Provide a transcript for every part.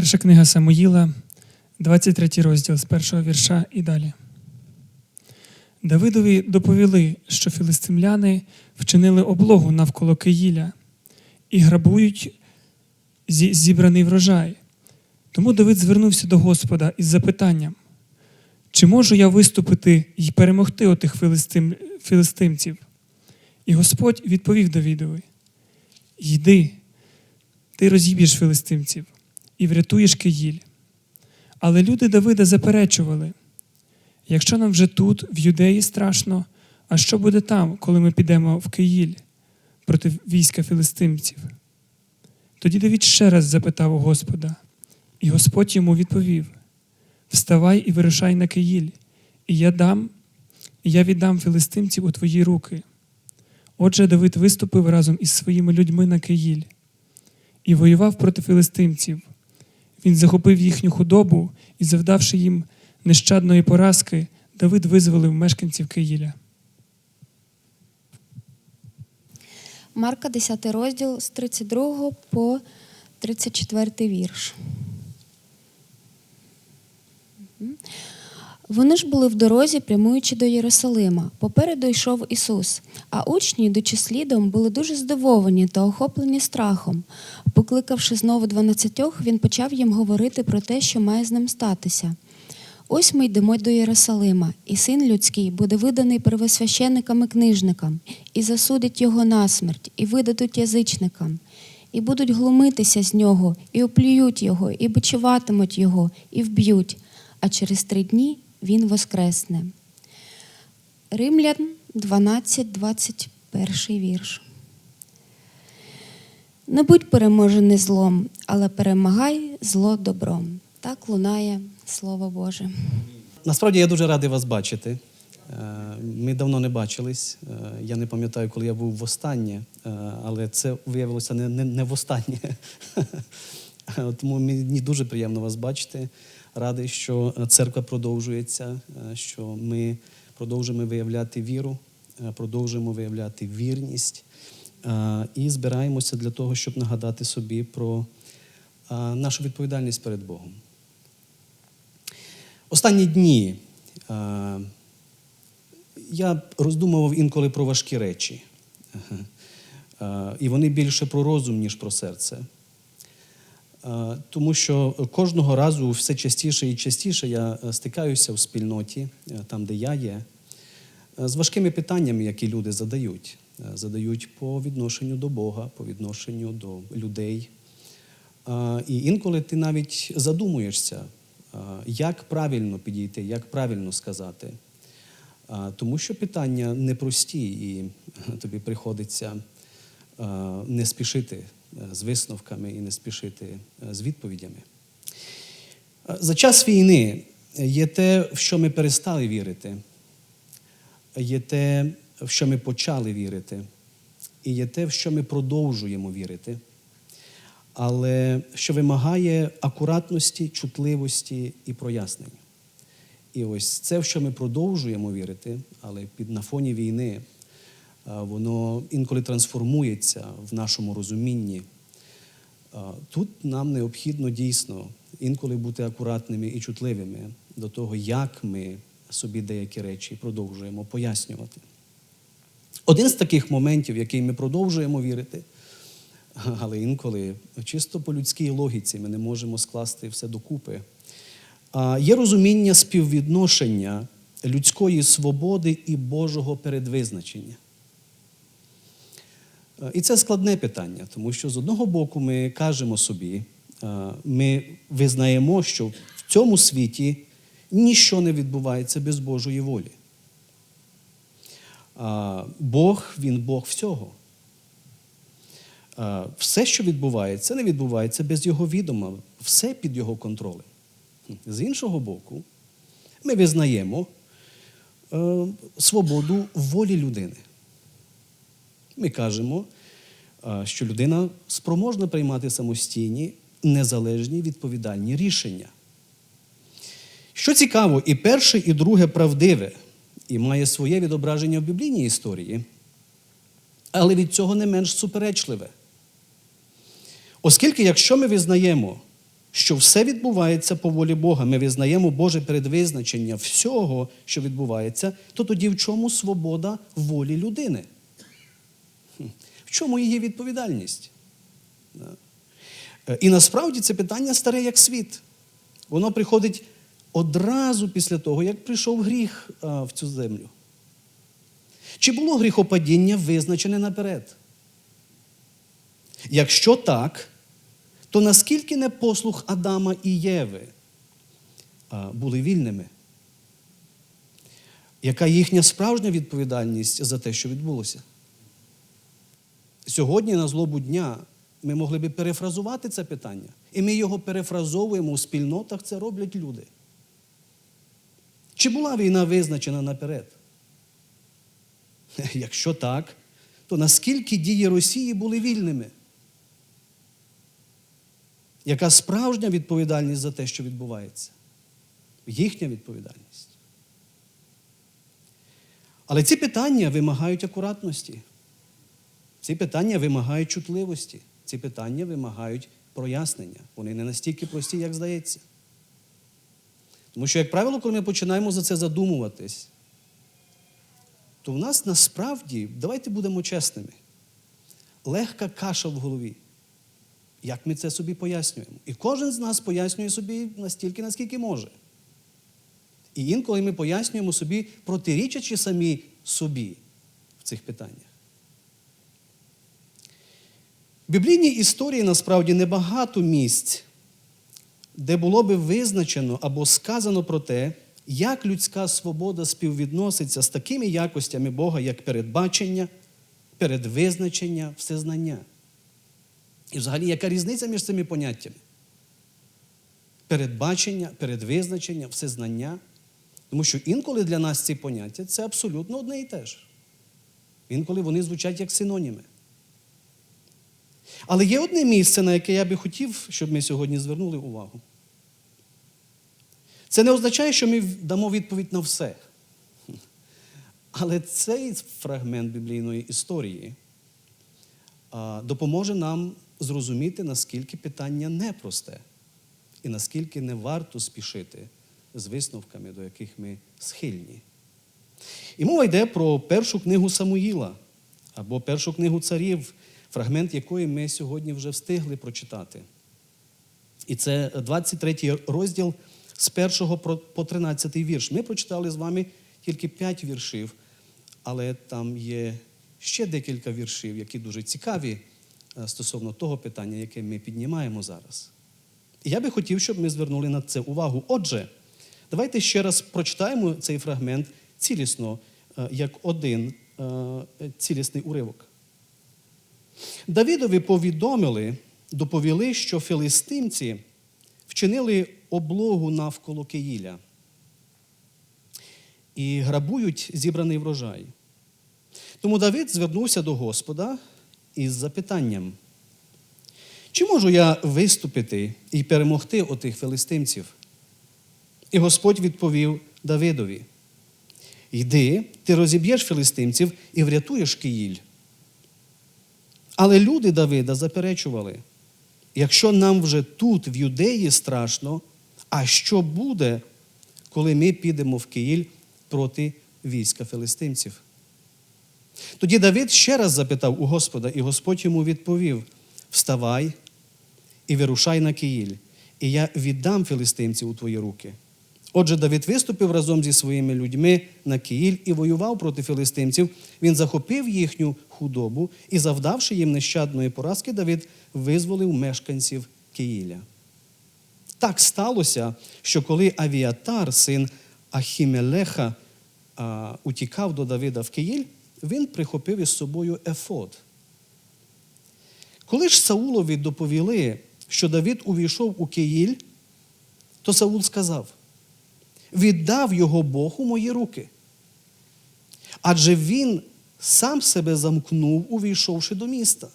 Перша книга Самуїла, 23 розділ з першого вірша і далі. Давидові доповіли, що філистимляни вчинили облогу навколо Киїля і грабують зі- зібраний врожай. Тому Давид звернувся до Господа із запитанням: чи можу я виступити і перемогти отих філистим, філистимців? І Господь відповів Давидові: Йди, ти розіб'єш філистимців і врятуєш Киїль. Але люди Давида заперечували: якщо нам вже тут, в Юдеї, страшно, а що буде там, коли ми підемо в Киїль проти війська філистимців? Тоді Давид ще раз запитав у Господа, і Господь йому відповів: Вставай і вирушай на Киїль, і я дам, і я віддам філистимців у твої руки. Отже, Давид виступив разом із своїми людьми на Киїль і воював проти філистимців. Він захопив їхню худобу і, завдавши їм нещадної поразки, Давид визволив мешканців Киїля. Марка, 10 розділ з 32 по 34 вірш. Вони ж були в дорозі, прямуючи до Єрусалима. Попереду йшов Ісус, а учні, йдучи слідом, були дуже здивовані та охоплені страхом. Покликавши знову дванадцятьох, він почав їм говорити про те, що має з ним статися. Ось ми йдемо до Єрусалима, і син людський буде виданий первосвященникам і книжникам, і засудять його на смерть, і видадуть язичникам, і будуть глумитися з нього, і оплюють його, і бичуватимуть його, і вб'ють, а через три дні він воскресне. Римлян 12, 21 вірш. Не будь переможений злом, але перемагай зло добром. Так лунає Слово Боже. Насправді я дуже радий вас бачити. Е, Ми давно не бачились. Е, Я не пам'ятаю, коли я був востаннє, е, але це виявилося не, не, не востаннє. Тому мені дуже приємно вас бачити. Радий, що церква продовжується, е, що ми продовжуємо виявляти віру, е, продовжуємо виявляти вірність е, і збираємося для того, щоб нагадати собі про нашу відповідальність перед Богом. Останні дні я роздумував інколи про важкі речі. І вони більше про розум, ніж про серце. Е, Тому що кожного разу все частіше і частіше я е, стикаюся в спільноті, е, там, де я є, з важкими питаннями, які люди задають. Задають по відношенню до Бога, по відношенню до людей. І інколи ти навіть задумуєшся, як правильно підійти, як правильно сказати. Тому що питання непрості, і тобі приходиться не спішити з висновками і не спішити е, з відповідями. За час війни є те, в що ми перестали вірити, є те, в що ми почали вірити, і є те, в що ми продовжуємо вірити але що вимагає акуратності, чутливості і прояснень. І ось це, в що ми продовжуємо вірити, але під на фоні війни воно інколи трансформується в нашому розумінні. Тут нам необхідно дійсно інколи бути акуратними і чутливими до того, як ми собі деякі речі продовжуємо пояснювати. Один з таких моментів, який ми продовжуємо вірити, але інколи чисто по людській логіці ми не можемо скласти все докупи. Є розуміння співвідношення людської свободи і Божого передвизначення. Е, І це складне питання, тому що з одного боку ми кажемо собі, е, ми визнаємо, що в цьому світі ніщо не відбувається без Божої волі. Бог, Він Бог всього. Е, Все, що відбувається, не відбувається без його відома, все під його контролем. З іншого боку, ми визнаємо е, свободу волі людини. Ми кажемо, е, що людина спроможна приймати самостійні, незалежні відповідальні рішення. Що цікаво, і перше, і друге правдиве, і має своє відображення в біблійній історії, але від цього не менш суперечливе. Оскільки, якщо ми визнаємо, що все відбувається по волі Бога, ми визнаємо Боже передвизначення всього, що відбувається, то тоді в чому свобода волі людини? В чому її відповідальність? Е, І насправді це питання старе як світ. Воно приходить одразу після того, як прийшов гріх в цю землю. Чи було гріхопадіння визначене наперед? Якщо так, то наскільки не послух Адама і Єви були вільними? Яка їхня справжня відповідальність за те, що відбулося? Сьогодні, на злобу дня, ми могли би перефразувати це питання. І ми його перефразовуємо у спільнотах, це роблять люди. Чи була війна визначена наперед? Якщо так, то наскільки дії Росії були вільними? Яка справжня відповідальність за те, що відбувається? Їхня відповідальність. Але ці питання вимагають акуратності. Ці питання вимагають чутливості. Ці питання вимагають прояснення. Вони не настільки прості, як здається. Тому що, як правило, коли ми починаємо за це задумуватись, то в нас насправді, давайте будемо чесними, легка каша в голові. Як ми це собі пояснюємо? І кожен з нас пояснює собі настільки, наскільки може. І інколи ми пояснюємо собі, протирічачи самі собі в цих питаннях. В біблійній історії насправді небагато місць, де було би визначено або сказано про те, як людська свобода співвідноситься з такими якостями Бога, як передбачення, передвизначення, всезнання. І взагалі, яка різниця між цими поняттями? Передбачення, передвизначення, всезнання. Тому що інколи для нас ці поняття це абсолютно одне і те ж. Інколи вони звучать як синоніми. Але є одне місце, на яке я би хотів, щоб ми сьогодні звернули увагу. Це не означає, що ми дамо відповідь на все. Але цей фрагмент біблійної історії допоможе нам зрозуміти, наскільки питання непросте і наскільки не варто спішити з висновками, до яких ми схильні. І мова йде про першу книгу Самуїла або першу книгу царів, фрагмент якої ми сьогодні вже встигли прочитати. І це 23 розділ з 1 по 13 вірш. Ми прочитали з вами тільки 5 віршів, але там є ще декілька віршів, які дуже цікаві е, стосовно того питання, яке ми піднімаємо зараз. І я би хотів, щоб ми звернули на це увагу. Отже, давайте ще раз прочитаємо цей фрагмент цілісно, е, як один е, цілісний уривок. Давідові повідомили, доповіли, що філистимці вчинили облогу навколо Киїля і грабують зібраний врожай. Тому Давид звернувся до Господа із запитанням: чи можу я виступити і перемогти отих филистимців? І Господь відповів Давидові: Йди, ти розіб'єш филистимців і врятуєш Киїль. Але люди Давида заперечували: якщо нам вже тут, в Юдеї, страшно, а що буде, коли ми підемо в Киїль проти війська филистимців? Тоді Давид ще раз запитав у Господа, і Господь йому відповів: Вставай і вирушай на Киїль, і я віддам филистимців у твої руки. Отже, Давид виступив разом зі своїми людьми на Киїль і воював проти филистимців. Він захопив їхню худобу і, завдавши їм нещадної поразки, Давид визволив мешканців Киїля. Так сталося, що коли Авіатар, син Ахімелеха, утікав до Давида в Киїль, він прихопив із собою ефод. Коли ж Саулові доповіли, що Давид увійшов у Киїль, то Саул сказав: віддав його Бог у мої руки. Адже він сам себе замкнув, увійшовши до міста,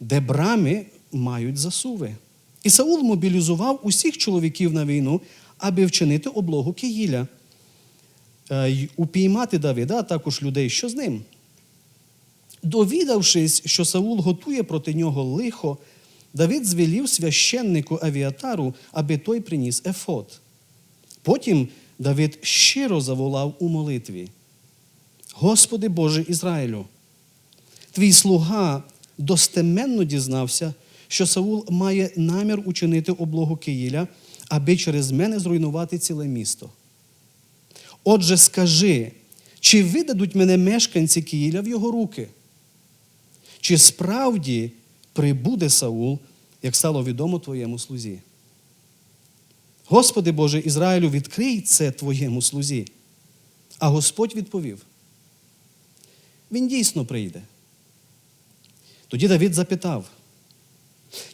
де брами мають засуви. І Саул мобілізував усіх чоловіків на війну, аби вчинити облогу Киїля, е, упіймати Давида, а також людей, що з ним. Довідавшись, що Саул готує проти нього лихо, Давид звелів священнику Авіатару, аби той приніс ефот. Потім Давид щиро заволав у молитві: Господи Боже Ізраїлю, твій слуга достеменно дізнався, що Саул має намір учинити облогу Киїля, аби через мене зруйнувати ціле місто. Отже, скажи, чи видадуть мене мешканці Киїля в його руки? Чи справді прибуде Саул, як стало відомо твоєму слузі? Господи Боже Ізраїлю, відкрий це твоєму слузі. А Господь відповів: Він дійсно прийде. Тоді Давид запитав,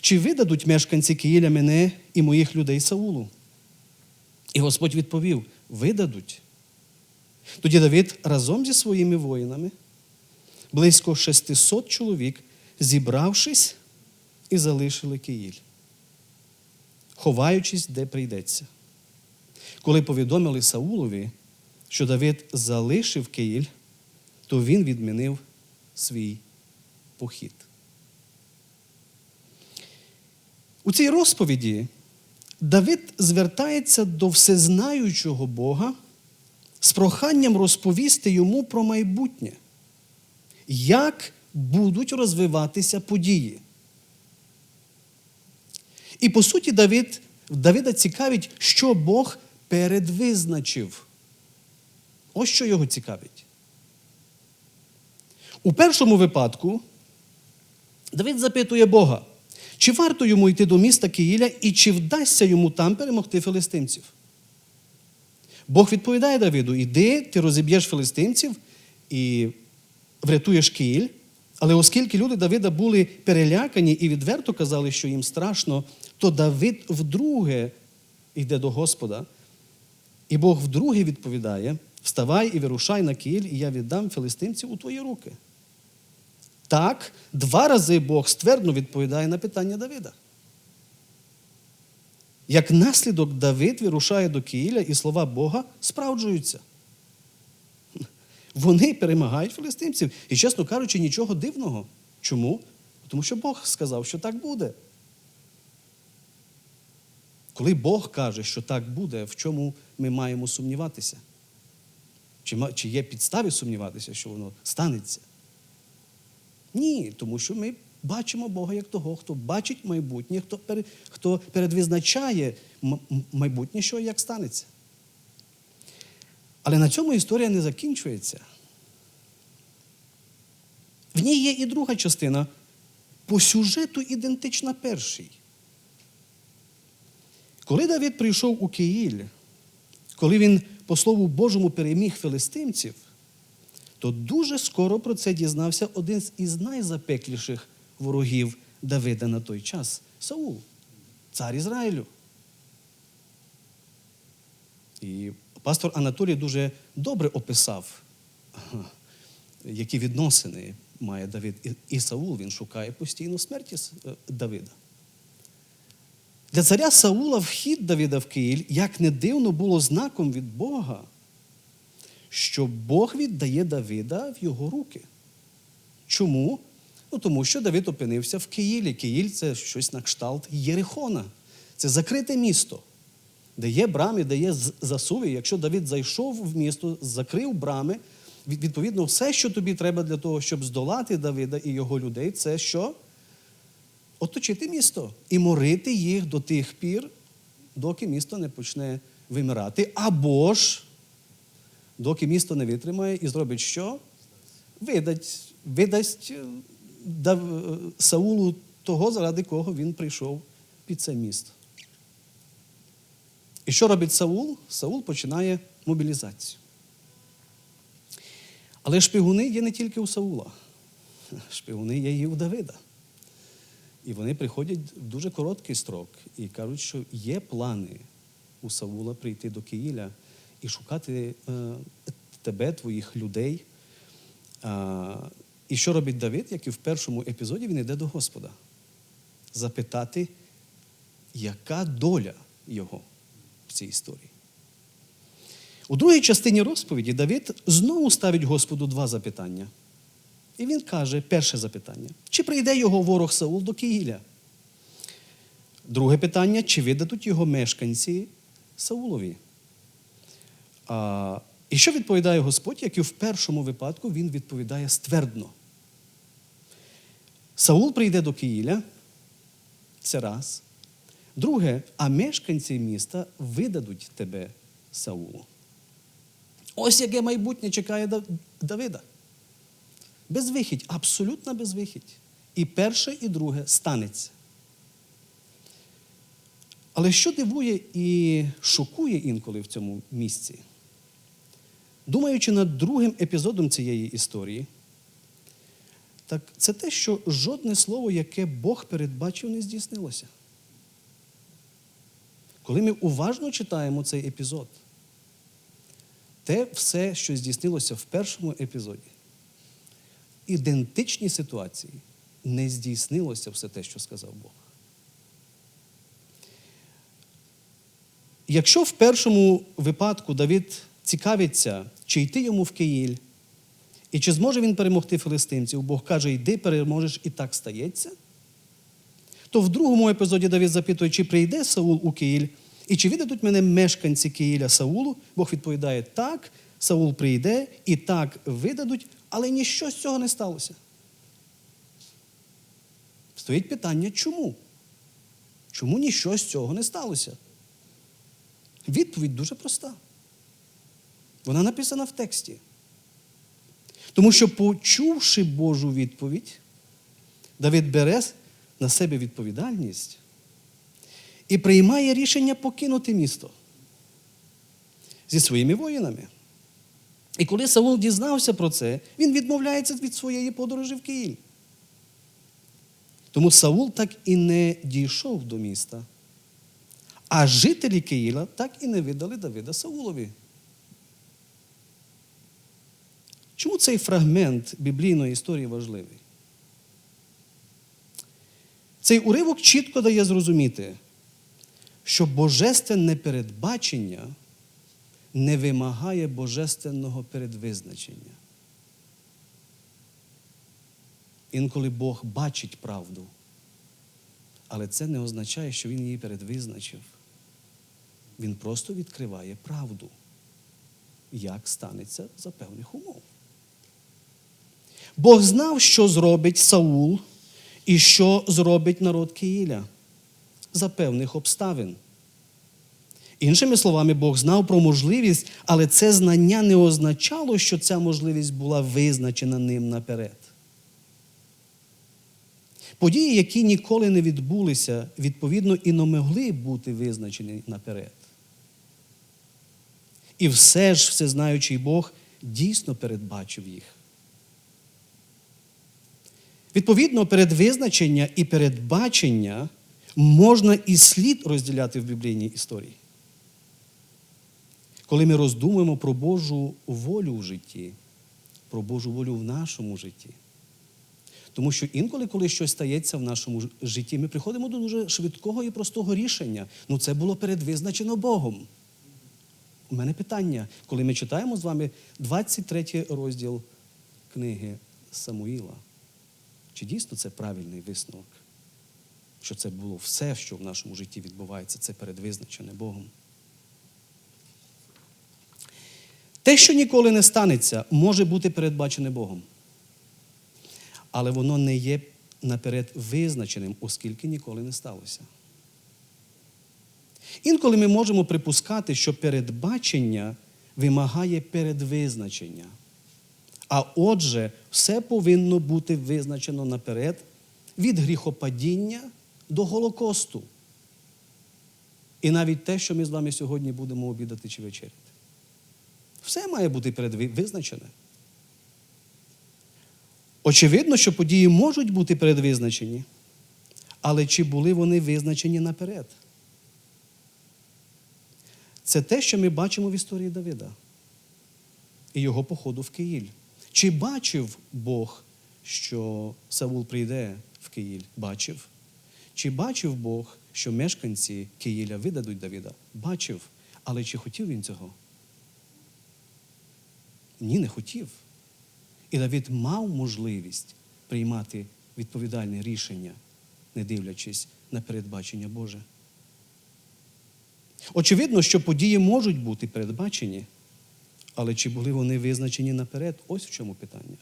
чи видадуть мешканці Киїля мене і моїх людей Саулу? І Господь відповів: видадуть. Тоді Давид разом зі своїми воїнами, близько 600 чоловік, зібравшись і залишили Киїль, ховаючись, де прийдеться. Коли повідомили Саулові, що Давид залишив Киїль, то він відмінив свій похід. У цій розповіді Давид звертається до всезнаючого Бога з проханням розповісти йому про майбутнє, як будуть розвиватися події. І по суті, Давид, Давида цікавить, що Бог передвизначив. Ось що його цікавить. У першому випадку Давид запитує Бога, чи варто йому йти до міста Киїля і чи вдасться йому там перемогти филистимців. Бог відповідає Давиду: іди, ти розіб'єш филистимців і врятуєш Киїль. Але оскільки люди Давида були перелякані і відверто казали, що їм страшно, то Давид вдруге йде до Господа. І Бог вдруге відповідає: Вставай і вирушай на Киїль, і я віддам филистимців у твої руки. Так, два рази Бог ствердно відповідає на питання Давида. Як наслідок Давид вирушає до Киїля, і слова Бога справджуються. Вони перемагають филистимців. І, чесно кажучи, нічого дивного. Чому? Тому що Бог сказав, що так буде. Коли Бог каже, що так буде, в чому ми маємо сумніватися? Чи, чи є підстави сумніватися, що воно станеться? Ні, тому що ми бачимо Бога як того, хто бачить майбутнє, хто, пере- хто передвизначає майбутнє, що як станеться. Але на цьому історія не закінчується. В ній є і друга частина по сюжету ідентична першій. Коли Давид прийшов у Киїль, коли він, по слову Божому, переміг филистимців, то дуже скоро про це дізнався один із найзапекліших ворогів Давида на той час Саул, цар Ізраїлю. І пастор Анатолій дуже добре описав, які відносини має Давид і- Саул. Він шукає постійно смерті е, Давида. Для царя Саула вхід Давида в Київ, як не дивно, було знаком від Бога, що Бог віддає Давида в його руки. Чому? Ну, тому що Давид опинився в Киїлі. Киїль це щось на кшталт Єрихона. Це закрите місто, де є брами, де є засуви. Якщо Давид зайшов в місто, закрив брами, відповідно, все, що тобі треба для того, щоб здолати Давида і його людей, це що? Оточити місто і морити їх до тих пір, доки місто не почне вимирати. Або ж доки місто не витримає і зробить що? Видать, видасть е, е, Саулу того, заради кого він прийшов під це місто. І що робить Саул? Саул починає мобілізацію. Але шпигуни є не тільки у Саула, шпигуни є і у Давида. І вони приходять в дуже короткий строк і кажуть, що є плани у Саула прийти до Киїля і шукати е, тебе, твоїх людей. А, і що робить Давид, як і в першому епізоді, він йде до Господа запитати, яка доля його в цій історії. У другій частині розповіді Давид знову ставить Господу два запитання. І він каже: перше запитання: чи прийде його ворог Саул до Киїля? Друге питання: чи видадуть його мешканці Саулові? А, і що відповідає Господь, як і в першому випадку він відповідає ствердно. Саул прийде до Киїля, це раз. Друге, а мешканці міста видадуть тебе Саулу. Ось яке майбутнє чекає Давида. Безвихідь, абсолютна безвихідь. І перше, і друге станеться. Але що дивує і шокує інколи в цьому місці? Думаючи над другим епізодом цієї історії, так це те, що жодне слово, яке Бог передбачив, не здійснилося. Коли ми уважно читаємо цей епізод, те все, що здійснилося в першому епізоді, ідентичні ситуації, не здійснилося все те, що сказав Бог. Якщо в першому випадку Давид цікавиться, чи йти йому в Киїль, і чи зможе він перемогти филистимців, Бог каже, йди, переможеш, і так стається, то в другому епізоді Давид запитує, чи прийде Саул у Киїль, і чи віддадуть мене мешканці Киїля Саулу? Бог відповідає, так, Саул прийде, і так видадуть, але ніщо з цього не сталося. Стоїть питання, чому? Чому ніщо з цього не сталося? Відповідь дуже проста. Вона написана в тексті. Тому що, почувши Божу відповідь, Давид бере на себе відповідальність і приймає рішення покинути місто зі своїми воїнами. І коли Саул дізнався про це, він відмовляється від своєї подорожі в Київ. Тому Саул так і не дійшов до міста. А жителі Киїла так і не видали Давида Саулові. Чому цей фрагмент біблійної історії важливий? Цей уривок чітко дає зрозуміти, що божественне передбачення не вимагає божественного передвизначення. Інколи Бог бачить правду, але це не означає, що Він її передвизначив. Він просто відкриває правду, як станеться за певних умов. Бог знав, що зробить Саул і що зробить народ Киїля за певних обставин. Іншими словами, Бог знав про можливість, але це знання не означало, що ця можливість була визначена ним наперед. Події, які ніколи не відбулися, відповідно, і не могли бути визначені наперед. І все ж всезнаючий Бог дійсно передбачив їх. Відповідно, передвизначення і передбачення можна і слід розділяти в біблійній історії. Коли ми роздумуємо про Божу волю в житті, про Божу волю в нашому житті. Тому що інколи, коли щось стається в нашому житті, ми приходимо до дуже швидкого і простого рішення. Ну, це було передвизначено Богом. У мене питання, коли ми читаємо з вами 23 розділ книги Самуїла, чи дійсно це правильний висновок? Що це було все, що в нашому житті відбувається, це передвизначене Богом. Те, що ніколи не станеться, може бути передбачене Богом. Але воно не є наперед визначеним, оскільки ніколи не сталося. Інколи ми можемо припускати, що передбачення вимагає передвизначення. А отже, все повинно бути визначено наперед від гріхопадіння до Голокосту. І навіть те, що ми з вами сьогодні будемо обідати чи вечеряти. Все має бути передвизначене. Очевидно, що події можуть бути передвизначені, але чи були вони визначені наперед? Це те, що ми бачимо в історії Давида і його походу в Киїль. Чи бачив Бог, що Саул прийде в Киїль? Бачив. Чи бачив Бог, що мешканці Киїля видадуть Давида? Бачив. Але чи хотів він цього? Ні, не хотів. І Давид мав можливість приймати відповідальне рішення, не дивлячись на передбачення Боже. Очевидно, що події можуть бути передбачені, але чи були вони визначені наперед? Ось в чому питання.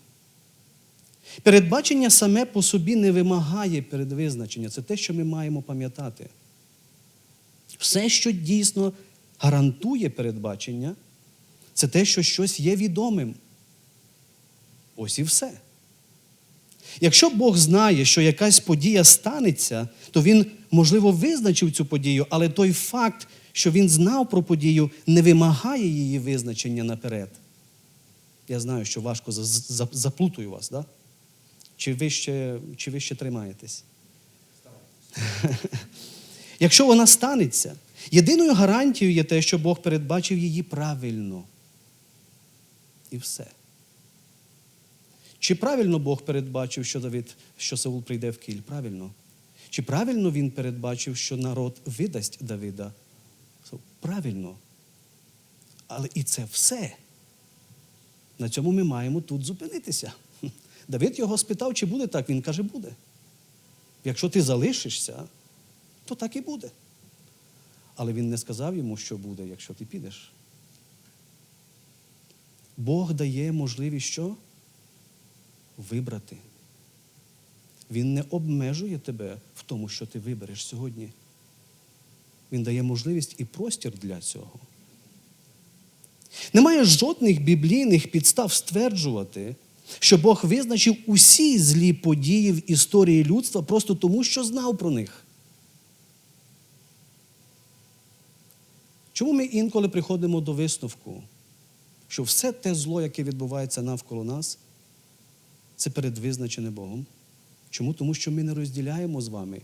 Передбачення саме по собі не вимагає передвизначення. Це те, що ми маємо пам'ятати. Все, що дійсно гарантує передбачення, це те, що щось є відомим. Ось і все. Якщо Бог знає, що якась подія станеться, то Він, можливо, визначив цю подію, але той факт, що він знав про подію, не вимагає її визначення наперед. Я знаю, що важко за- за- заплутую вас, да? чи, ви ще, чи ви ще тримаєтесь? Якщо вона станеться, єдиною гарантією є те, що Бог передбачив її правильно. І все. Чи правильно Бог передбачив, що Давид, що Саул прийде в Кіль? Правильно. Чи правильно він передбачив, що народ видасть Давида? Правильно. Але і це все. На цьому ми маємо тут зупинитися. Давид його спитав, чи буде так. Він каже, буде. Якщо ти залишишся, то так і буде. Але він не сказав йому, що буде, якщо ти підеш. Бог дає можливість що? Вибрати. Він не обмежує тебе в тому, що ти вибереш сьогодні. Він дає можливість і простір для цього. Немає жодних біблійних підстав стверджувати, що Бог визначив усі злі події в історії людства просто тому, що знав про них. Чому ми інколи приходимо до висновку, що все те зло, яке відбувається навколо нас, це передвизначене Богом? Чому? Тому що ми не розділяємо з вами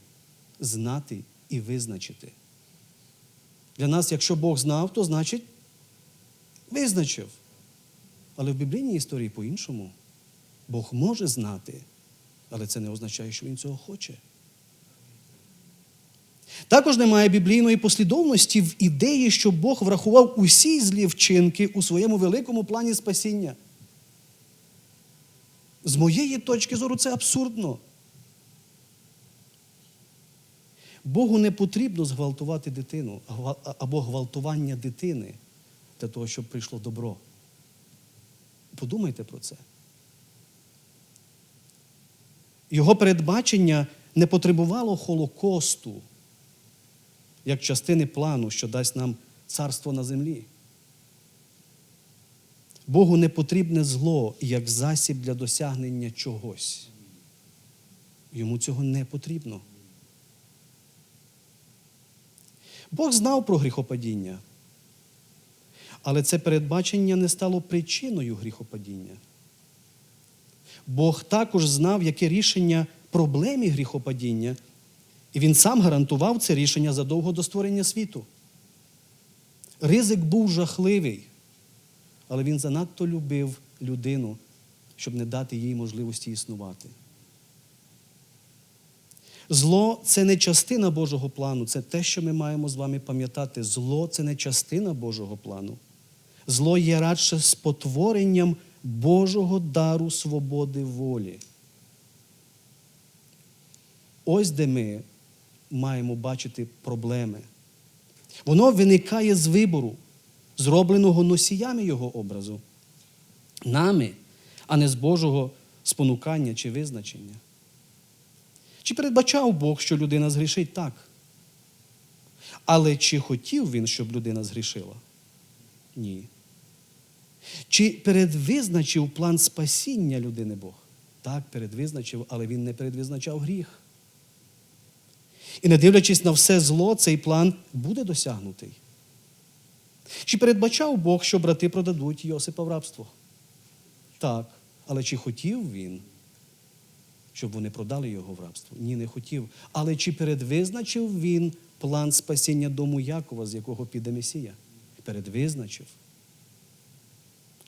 знати і визначити. Для нас, якщо Бог знав, то значить визначив. Але в біблійній історії по-іншому. Бог може знати, але це не означає, що Він цього хоче. Також немає біблійної послідовності в ідеї, що Бог врахував усі злі вчинки у своєму великому плані спасіння. З моєї точки зору, це абсурдно. Богу не потрібно зґвалтувати дитину або гвалтування дитини для того, щоб прийшло добро. Подумайте про це. Його передбачення не потребувало Холокосту як частини плану, що дасть нам царство на землі. Богу не потрібне зло як засіб для досягнення чогось. Йому цього не потрібно. Бог знав про гріхопадіння, але це передбачення не стало причиною гріхопадіння. Бог також знав, яке рішення проблемі гріхопадіння, і він сам гарантував це рішення задовго до створення світу. Ризик був жахливий, але він занадто любив людину, щоб не дати їй можливості існувати. Зло це не частина Божого плану, це те, що ми маємо з вами пам'ятати. Зло це не частина Божого плану. Зло є радше спотворенням Божого дару свободи волі. Ось де ми маємо бачити проблеми. Воно виникає з вибору, зробленого носіями його образу, нами, а не з Божого спонукання чи визначення. Чи передбачав Бог, що людина згрішить так? Але чи хотів він, щоб людина згрішила? Ні. Чи передвизначив план спасіння людини Бог? Так, передвизначив, але він не передвизначав гріх. І не дивлячись на все зло, цей план буде досягнутий. Чи передбачав Бог, що брати продадуть Йосипа в рабство? Так. Але чи хотів він, щоб вони продали його в рабство? Ні, не хотів. Але чи передвизначив він план спасіння дому Якова, з якого піде Месія? Передвизначив.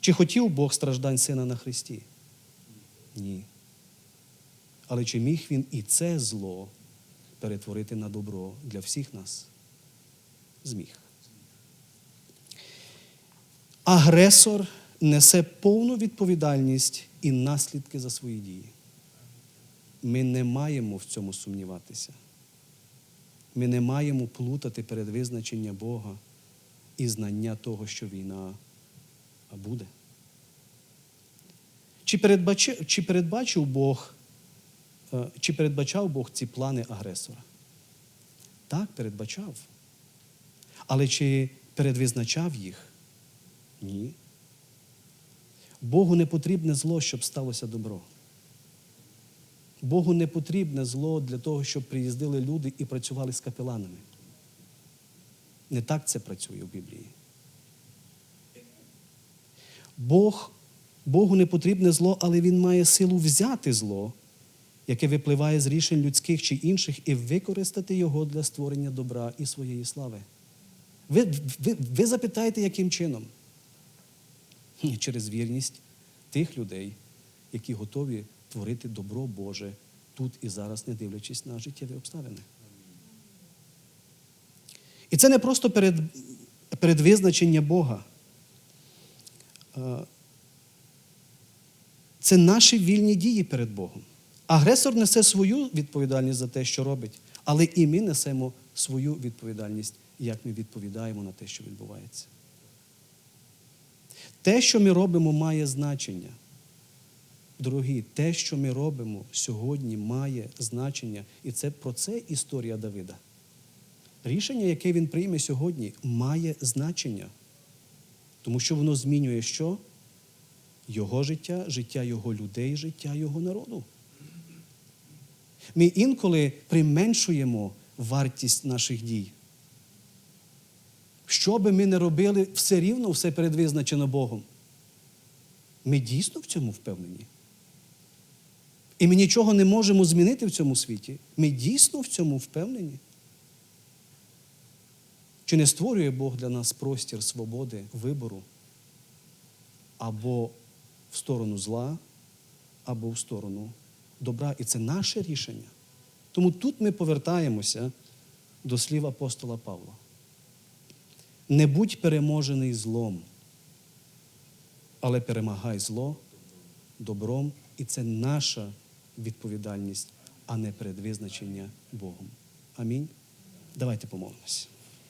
Чи хотів Бог страждань сина на Христі? Ні. Але чи міг він і це зло перетворити на добро для всіх нас? Зміг. Агресор несе повну відповідальність і наслідки за свої дії. Ми не маємо в цьому сумніватися. ми не маємо плутати передвизначення Бога і знання того, що війна буде. Чи передбачив, чи передбачив Бог, чи передбачав Бог ці плани агресора? Так, передбачав. Але чи передвизначав їх? Ні. Богу не потрібне зло, щоб сталося добро. Богу не потрібне зло для того, щоб приїздили люди і працювали з капеланами. Не так це працює в Біблії. Бог, Богу не потрібне зло, але Він має силу взяти зло, яке випливає з рішень людських чи інших, і використати його для створення добра і своєї слави. Ви, ви, ви запитаєте, яким чином? Через вірність тих людей, які готові творити добро Боже тут і зараз, не дивлячись на життєві обставини. І це не просто перед, передвизначення Бога. Е, Це наші вільні дії перед Богом. Агресор несе свою відповідальність за те, що робить, але і ми несемо свою відповідальність, як ми відповідаємо на те, що відбувається. Те, що ми робимо, має значення. Дорогі, те, що ми робимо сьогодні, має значення. І це про це історія Давида. Рішення, яке він прийме сьогодні, має значення. Тому що воно змінює що? Його життя, життя його людей, життя його народу. Ми інколи применшуємо вартість наших дій. Що би ми не робили, все рівно все передвизначено Богом. Ми дійсно в цьому впевнені. І ми нічого не можемо змінити в цьому світі. Ми дійсно в цьому впевнені. Чи не створює Бог для нас простір свободи вибору або в сторону зла, або в сторону добра? І це наше рішення. Тому тут ми повертаємося до слів апостола Павла. Не будь переможений злом, але перемагай зло добром, і це наша відповідальність, а не передвизначення Богом. Амінь. Давайте помолимося.